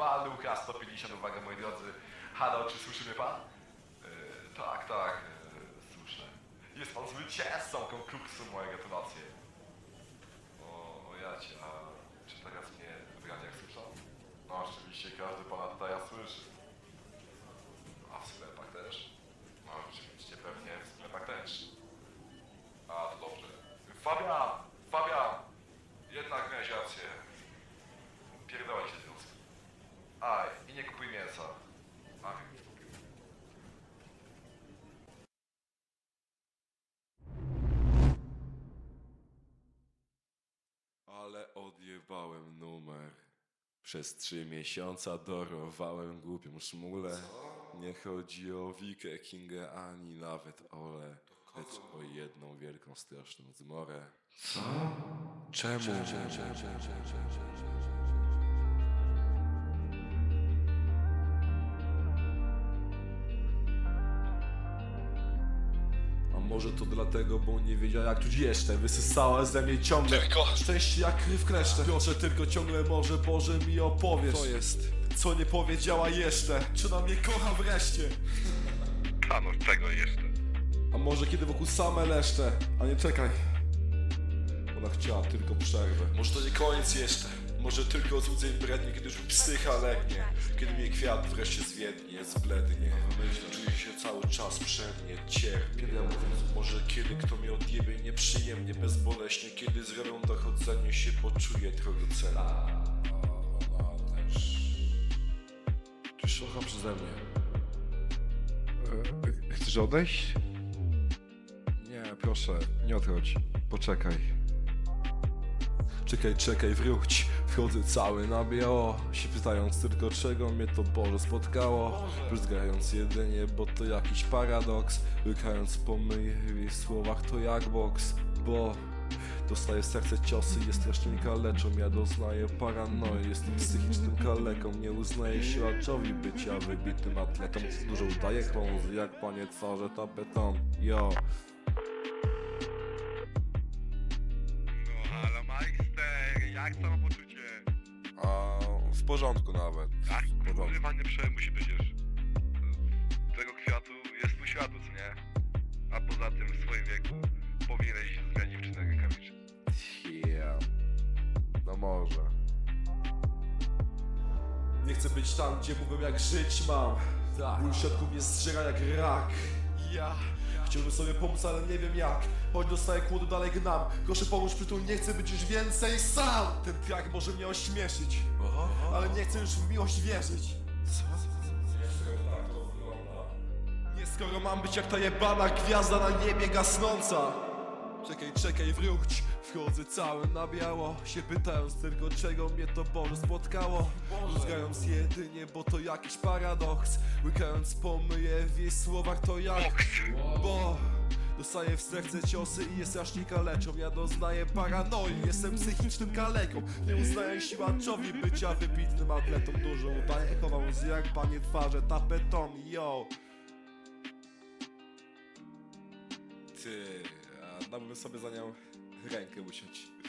Pan Łukasz 150, uwaga moi drodzy. Halo, czy słyszy mnie pan? Yy, tak, tak, yy, słyszę. Jest pan zwycięzcą konkursu, moje gratulacje. O, o a czy teraz mnie wybrani jak słyszą? No oczywiście, każdy pana tutaj słyszy. A w sklepach też? No oczywiście, pewnie w sklepach też. A, to dobrze. Fabian! Fabian! Jednak miałeś rację. Pierdolę się związek. Aj, i nie kupuj więc kupił. Ale odjebałem numer. Przez trzy miesiąca dorowałem głupią szmulę. Nie chodzi o Wikę, Kingę, ani nawet Ole, lecz o jedną wielką, straszną zmorę. Co? Czemu? A może to dlatego, bo nie wiedziała jak czuć jeszcze. Wysysała ze mnie ciągle. Tylko Szczęście jak krew kleszcze. Proszę tylko ciągle może Boże mi opowiesz. Co jest? Co nie powiedziała jeszcze. Czy ona mnie kocha wreszcie? A no czego jeszcze? A może kiedy wokół same leszcze? A nie czekaj. Ona chciała tylko przerwę Może to nie koniec jeszcze może tylko złudzeń brednie, kiedy już psycha legnie Kiedy mnie kwiat wreszcie zwiednie, zblednie Czuję się cały czas przewnie, cierpię Może kiedy kto mnie odjebie nieprzyjemnie, bezboleśnie Kiedy z wiarą dochodzenie się poczuję drogocennie Ty szocha przeze mnie E, Chcesz odejść? Nie, proszę, nie odchodź. Poczekaj. Czekaj, czekaj, wróć. Wchodzę cały na biało, się pytając tylko czego mnie to Boże spotkało. Bryzgając jedynie, bo to jakiś paradoks. Łykając po moich słowach to jak boks, bo... Dostaję w serce ciosy, jest strasznie kaleczą Ja doznaję paranoi, jestem psychicznym kaleką Nie uznaję siłaczowi bycia wybitnym atletą Dużo udaję chłązy, jak panie twarze tapetą Yo, No halo Majster, jak samopoczucie? Porządku nawet Tak, porządku kurwa nie przejmuj się przecież. Tego kwiatu jest tu światu, co nie? A poza tym w swoim wieku powinieneś zmienić dziewczynę rękawiczkę. Yeah. No może Nie chcę być tam, gdzie mówią jak żyć mam Ból w środku mnie zżera jak rak Ja Chciałbym sobie pomóc, ale nie wiem jak. Choć dostaję kłodu, dalej gnam. Proszę pomóż przytul, nie chcę być już więcej sam. Ten track może mnie ośmieszyć Ale nie chcę już w miłość wierzyć. Nie skoro mam być jak ta jebana gwiazda na niebie gasnąca Czekaj, czekaj, wróć. Wchodzę cały na biało. Się pytając tylko czego mnie to Boże spotkało. Rózgając jedynie, bo to jakiś paradoks. Łykając pomyje w jej słowach to jak? Bo Dostaję w serce ciosy i jest strasznie kaleczą Ja doznaję paranoi, jestem psychicznym kaleką Nie uznaję siłaczowi bycia wybitnym atletą. Dużo udaję, chowam z jak panie twarze tapetą, yo. Ty, dałbym sobie za nią rękę usiąść.